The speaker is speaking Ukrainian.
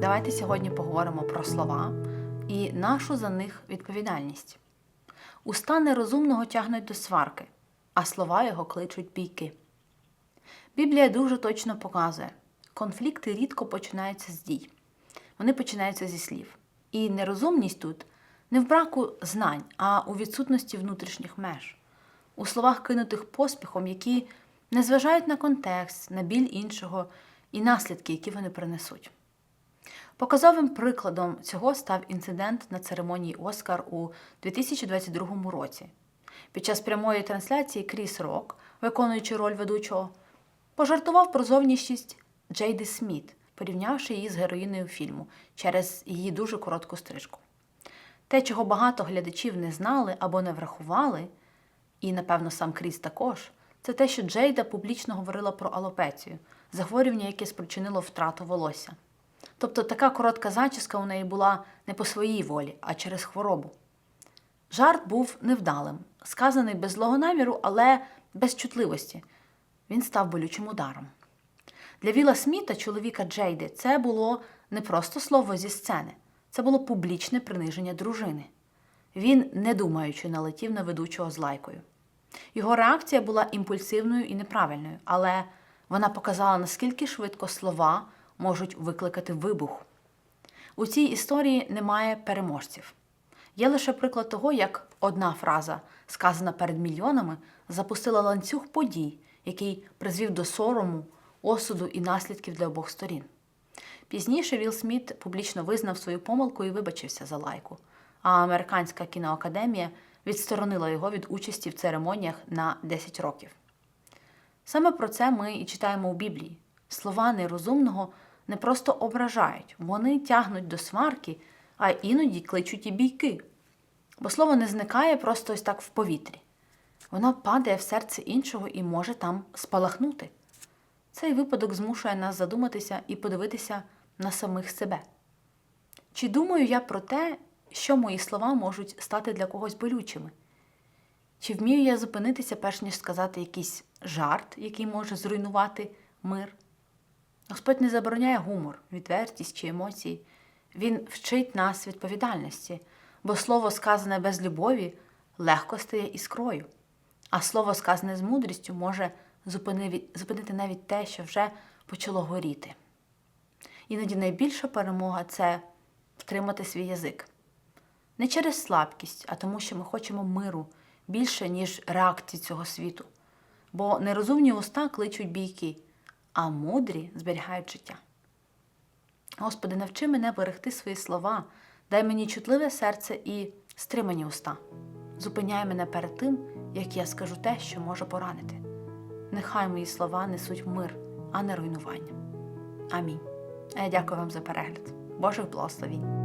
Давайте сьогодні поговоримо про слова і нашу за них відповідальність. Уста нерозумного тягнуть до сварки, а слова його кличуть бійки. Біблія дуже точно показує, конфлікти рідко починаються з дій. Вони починаються зі слів. І нерозумність тут не в браку знань, а у відсутності внутрішніх меж, у словах, кинутих поспіхом, які не зважають на контекст, на біль іншого і наслідки, які вони принесуть. Показовим прикладом цього став інцидент на церемонії Оскар у 2022 році. Під час прямої трансляції Кріс Рок, виконуючи роль ведучого, пожартував про зовнішність Джейди Сміт, порівнявши її з героїною фільму через її дуже коротку стрижку. Те, чого багато глядачів не знали або не врахували, і, напевно, сам Кріс також, це те, що Джейда публічно говорила про алопецію, захворювання, яке спричинило втрату волосся. Тобто така коротка зачіска у неї була не по своїй волі, а через хворобу. Жарт був невдалим, сказаний без злого наміру, але без чутливості. Він став болючим ударом. Для Віла Сміта, чоловіка Джейди, це було не просто слово зі сцени, це було публічне приниження дружини. Він, не думаючи, налетів на ведучого з лайкою. Його реакція була імпульсивною і неправильною, але вона показала, наскільки швидко слова можуть викликати вибух. У цій історії немає переможців. Є лише приклад того, як одна фраза, сказана перед мільйонами, запустила ланцюг подій, який призвів до сорому, осуду і наслідків для обох сторін. Пізніше Вілл Сміт публічно визнав свою помилку і вибачився за лайку, а Американська кіноакадемія відсторонила його від участі в церемоніях на 10 років. Саме про це ми і читаємо у Біблії. Слова нерозумного не просто ображають, вони тягнуть до сварки, а іноді кличуть і бійки. Бо слово не зникає просто ось так в повітрі. Воно падає в серце іншого і може там спалахнути. Цей випадок змушує нас задуматися і подивитися на самих себе. Чи думаю я про те, що мої слова можуть стати для когось болючими? Чи вмію я зупинитися, перш ніж сказати якийсь жарт, який може зруйнувати мир? Господь не забороняє гумор, відвертість чи емоції. Він вчить нас відповідальності, бо слово, сказане без любові, легко стає іскрою, а слово, сказане з мудрістю, може зупинити навіть те, що вже почало горіти. Іноді найбільша перемога це втримати свій язик. Не через слабкість, а тому, що ми хочемо миру більше, ніж реакції цього світу. Бо нерозумні уста кличуть бійки, а мудрі зберігають життя. Господи, навчи мене берегти свої слова, дай мені чутливе серце і стримані уста. Зупиняй мене перед тим, як я скажу те, що може поранити. Нехай мої слова несуть мир, а не руйнування. Амінь. Я дякую вам за перегляд. Божих благословінь!